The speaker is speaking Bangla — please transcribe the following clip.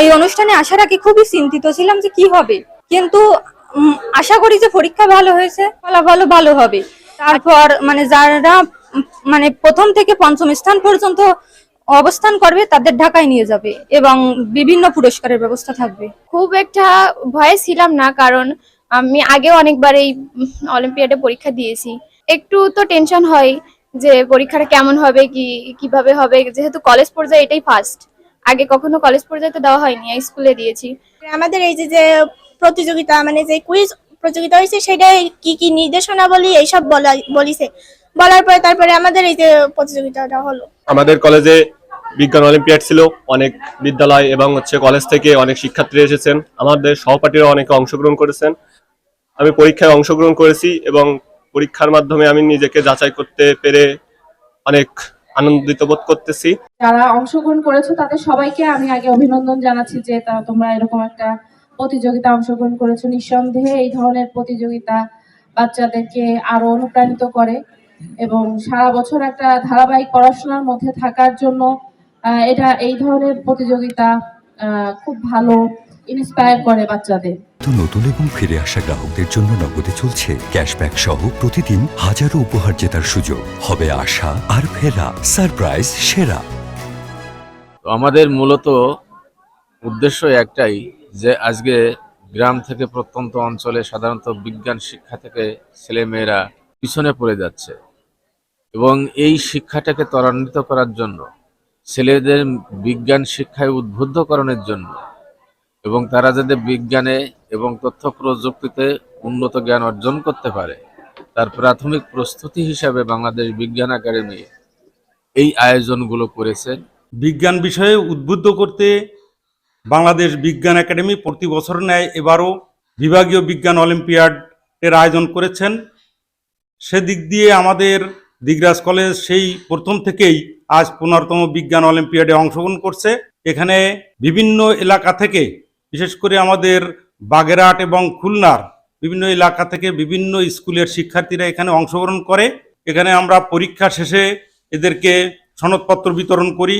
এই অনুষ্ঠানে আসার আগে খুবই চিন্তিত ছিলাম যে কি হবে। কিন্তু আশা করি যে পরীক্ষা ভালো হয়েছে, ফলাফলও ভালো হবে। তারপর মানে যারা মানে প্রথম থেকে পঞ্চম স্থান পর্যন্ত অবস্থান করবে, তাদের ঢাকায় নিয়ে যাবে এবং বিভিন্ন পুরস্কারের ব্যবস্থা থাকবে। খুব একটা ভয়ে ছিলাম না, কারণ আমি আগেও অনেকবার এই অলিম্পিয়াডে পরীক্ষা দিয়েছি। একটু তো টেনশন হয় যে পরীক্ষাটা কেমন হবে, কি, কীভাবে হবে, যেহেতু কলেজ পর্যায়ে এটাই ফার্স্ট আগে কখনো কলেজ পর্যায়ে দেওয়া হয়নি স্কুলে দিয়েছি। আমাদের এই যে যে প্রতিযোগিতা মানে যে কুইজ প্রতিযোগিতা হয়েছে সেটাই কি কি নির্দেশনা বলি এইসব বলা বলিছে। বলার পরে তারপরে আমাদের এই যে প্রতিযোগিতাটা হলো। আমাদের কলেজে বিজ্ঞান অলিম্পিয়াড ছিল অনেক বিদ্যালয় এবং হচ্ছে কলেজ থেকে অনেক শিক্ষার্থী এসেছেন। আমাদের সহপাঠীরা অনেকে অংশগ্রহণ করেছেন। আমি পরীক্ষায় অংশগ্রহণ করেছি এবং পরীক্ষার মাধ্যমে আমি নিজেকে যাচাই করতে পেরে অনেক আনন্দিত বোধ করতেছি। যারা অংশগ্রহণ করেছ, তাদের সবাইকে আমি আগে অভিনন্দন জানাচ্ছি যে তোমরা এরকম একটা প্রতিযোগিতা অংশগ্রহণ করেছ। নিঃসন্দেহে এই ধরনের প্রতিযোগিতা বাচ্চাদেরকে আরও অনুপ্রাণিত করে এবং সারা বছর একটা ধারাবাহিক পড়াশোনার মধ্যে থাকার জন্য এটা এই ধরনের প্রতিযোগিতা খুব ভালো ইন্সপায়ার করে বাচ্চাদের। তো নতুন এবং ফিরে আসা গ্রাহকদের জন্য নগদে চলছে ক্যাশব্যাক সহ প্রতিদিন হাজারো উপহার জেতার সুযোগ। হবে আশা আর ফেরা সারপ্রাইজ সেরা। আমাদের মূলত উদ্দেশ্য একটাই যে আজকে গ্রাম থেকে প্রত্যন্ত অঞ্চলে সাধারণত বিজ্ঞান শিক্ষা থেকে ছেলেমেয়েরা পিছনে পড়ে যাচ্ছে এবং এই শিক্ষাটাকে ত্বরান্বিত করার জন্য ছেলেদের বিজ্ঞান শিক্ষায় উদ্বুদ্ধকরণের জন্য এবং তারা যাতে বিজ্ঞানে এবং তথ্য প্রযুক্তিতে উন্নত জ্ঞান অর্জন করতে পারে, তার প্রাথমিক প্রস্তুতি হিসাবে বাংলাদেশ বিজ্ঞান একাডেমি এই আয়োজনগুলো করেছে বিজ্ঞান বিষয়ে উদ্বুদ্ধ করতে বাংলাদেশ বিজ্ঞান একাডেমি প্রতি বছর ন্যায় এবারও বিভাগীয় বিজ্ঞান অলিম্পিয়াড এর আয়োজন করেছেন। সেদিক দিয়ে আমাদের দিগরাজ কলেজ সেই প্রথম থেকেই আজ পনেরোতম বিজ্ঞান অলিম্পিয়াডে অংশগ্রহণ করছে। এখানে বিভিন্ন এলাকা থেকে বিশেষ করে আমাদের বাগেরহাট এবং খুলনার বিভিন্ন এলাকা থেকে বিভিন্ন স্কুলের শিক্ষার্থীরা এখানে অংশগ্রহণ করে। এখানে আমরা পরীক্ষা শেষে এদেরকে সনদপত্র বিতরণ করি।